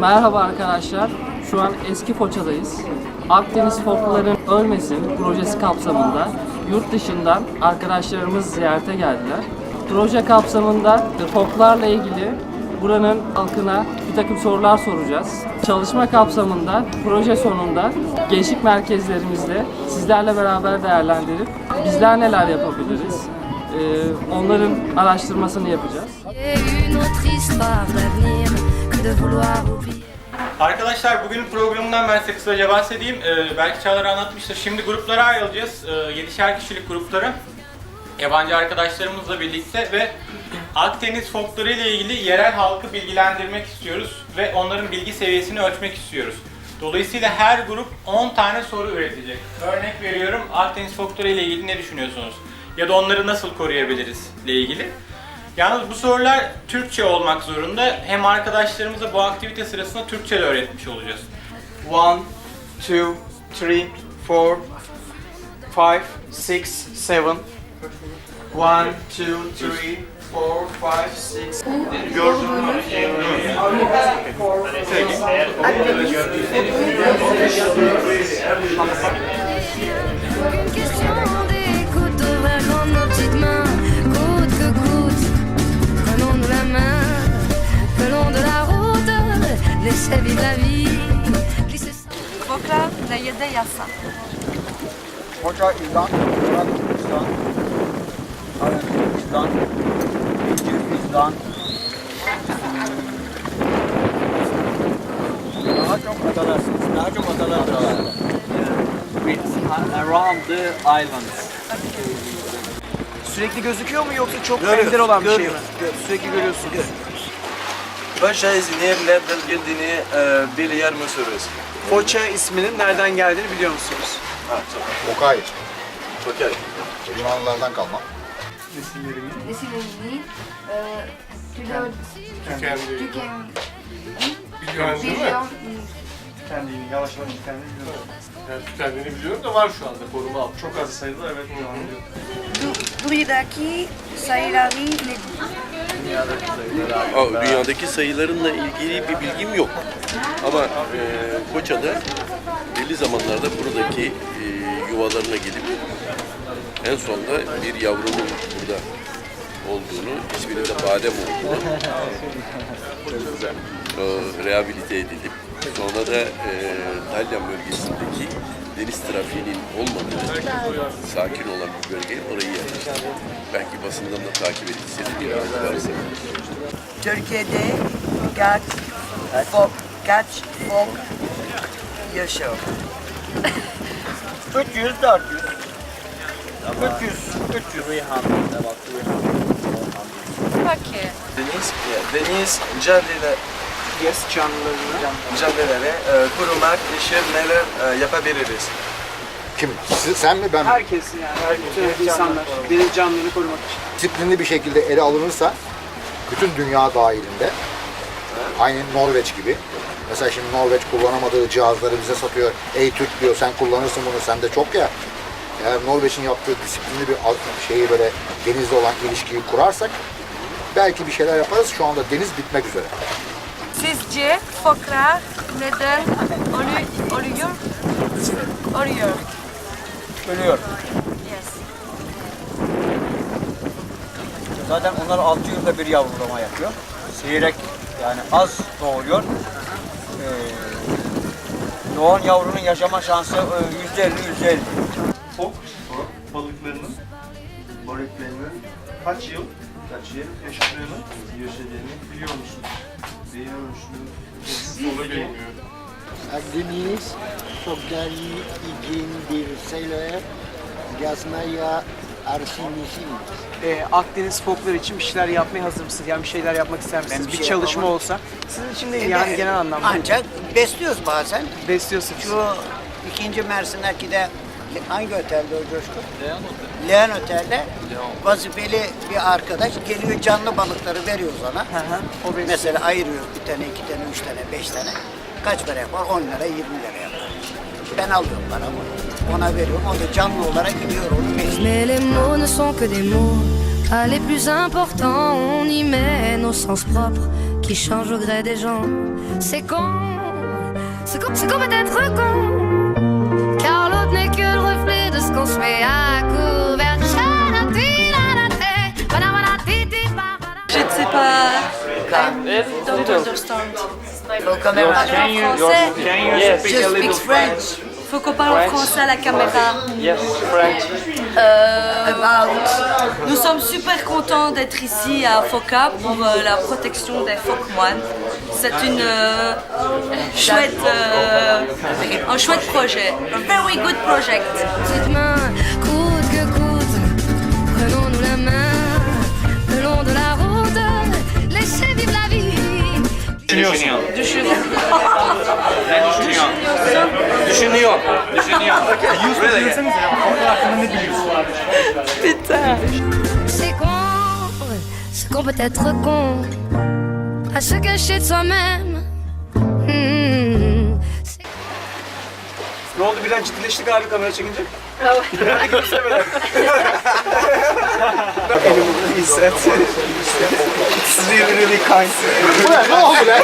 Merhaba arkadaşlar. Şu an eski Foça'dayız. Akdeniz Folkların Ölmesin projesi kapsamında yurt dışından arkadaşlarımız ziyarete geldiler. Proje kapsamında e, folklarla ilgili buranın halkına bir takım sorular soracağız. Çalışma kapsamında proje sonunda gençlik merkezlerimizde sizlerle beraber değerlendirip bizler neler yapabiliriz? Ee, Onların araştırmasını yapacağız. Arkadaşlar bugünün programından ben size kısaca bahsedeyim. Ee, belki Çağlar anlatmıştır. Şimdi gruplara ayrılacağız. Ee, 7'şer kişilik gruplara. Yabancı arkadaşlarımızla birlikte ve Akdeniz folkları ile ilgili yerel halkı bilgilendirmek istiyoruz ve onların bilgi seviyesini ölçmek istiyoruz. Dolayısıyla her grup 10 tane soru üretecek. Örnek veriyorum Akdeniz folkları ile ilgili ne düşünüyorsunuz? Ya da onları nasıl koruyabiliriz ile ilgili. Yalnız bu sorular Türkçe olmak zorunda. Hem arkadaşlarımıza bu aktivite sırasında Türkçe de öğretmiş olacağız. One, two, three, four, five, six, seven. One, two, three, four, five, six. Une question d'écoute, Fokra nehirde yasa. Koca İzlan, Yunanistan, Arabistan, Gürcistan. Daha çok adalarsınız. Daha çok adalar buralarda. Around the islands. Sürekli gözüküyor mu yoksa çok Görüyoruz, ender olan bir şey mi? görüyoruz, görüyoruz. Sürekli görüyorsunuz. Foça nereden geldiğini e, biliyor musunuz? Foça isminin nereden geldiğini biliyor musunuz? Okay, Okey. Yunanlılardan kalma. Nesilini tüdör tüken Biliyorsun değil mi? biliyor. Kendini yavaş yavaş kendini biliyorum. Yani kendini biliyorum da var şu anda koruma altı. Çok az sayıda evet şu an biliyorum. Buradaki sayıları nedir? Aa, dünyadaki sayılarınla ilgili bir bilgim yok. Ama e, Foça'da belli zamanlarda buradaki e, yuvalarına gelip en sonunda bir yavrunun burada olduğunu, isminin de Badem olduğunu e, rehabilite edilip sonra da e, Dalyan bölgesindeki deniz trafiğinin olmadığı sakin olan bir bölgeye orayı yerleştirdi. Belki basından da takip edilse bir an varsa. Türkiye'de kaç folk, kaç folk yaşıyor? 300, 400. 300, 300. Peki. Deniz, deniz canlıları, Yes canlılarını. canlıları e, korumak için neler e, yapabiliriz? Kim? Siz- sen mi ben mi? Herkes yani. Bütün insanlar. Deniz canlılığını korumak için. Disiplinli bir şekilde ele alınırsa bütün dünya dahilinde aynı Norveç gibi. Mesela şimdi Norveç kullanamadığı cihazları bize satıyor. Ey Türk diyor sen kullanırsın bunu sende çok ya. Eğer Norveç'in yaptığı disiplinli bir al- şeyi böyle denizle olan ilişkiyi kurarsak belki bir şeyler yaparız. Şu anda deniz bitmek üzere. Sizce fokra neden ölü- ölüyor? Ölüyor. Ölüyor. Yes. Zaten onlar 6 yılda bir yavrulama yapıyor. Seyrek yani az doğuyor. Ee, doğan yavrunun yaşama şansı e, yüzde elli, yüzde elli. Fok balıklarının, balıklarının kaç yıl, kaç yıl yaşadığını, yaşadığını biliyor musunuz? Akdeniz bir şeyler yazmaya. Ee, Akdeniz folkları için bir şeyler yapmaya hazır mısınız? Yani bir şeyler yapmak ister misiniz? Ben bir bir şey çalışma yapamam. olsa. Sizin için değil yani genel anlamda. Ancak besliyoruz bazen. Besliyorsunuz. Şu ikinci Mersin'deki de hangi otelde o Coşkun? Leon Otel. Leon Otel'de vazifeli bir arkadaş geliyor canlı balıkları veriyoruz ona. Hı hı, o besliyor. Mesela ayırıyoruz bir tane, iki tane, üç tane, beş tane. Kaç para yapar? 10 lira, 20 lira yapar. Ben alıyorum paramı. ona veriyorum. O da canlı olarak gidiyor onu besliyor. Mais les mots ne sont que des mots, pas les plus importants. On y met nos sens propres qui changent au gré des gens. C'est con, c'est con, c'est con peut-être con. I don't understand. Faut quand même parler en français. Just speak French. Faut qu'on parle en français à la caméra. Yes, French. Euh, nous sommes super contents d'être ici à FOCA pour euh, la protection des phoques moines. C'est une euh, chouette, euh, un chouette projet. A very good project. Düşünüyor. Düşünüyor. Düşünüyor. Düşünüyor. C'est con, c'est con peut-être con, à se cacher de soi-même. Hmm, c'est Ne oldu birden ciddileştik abi kamera çekince? He said, it's really, really kind. Bu ne? Ne oldu lan?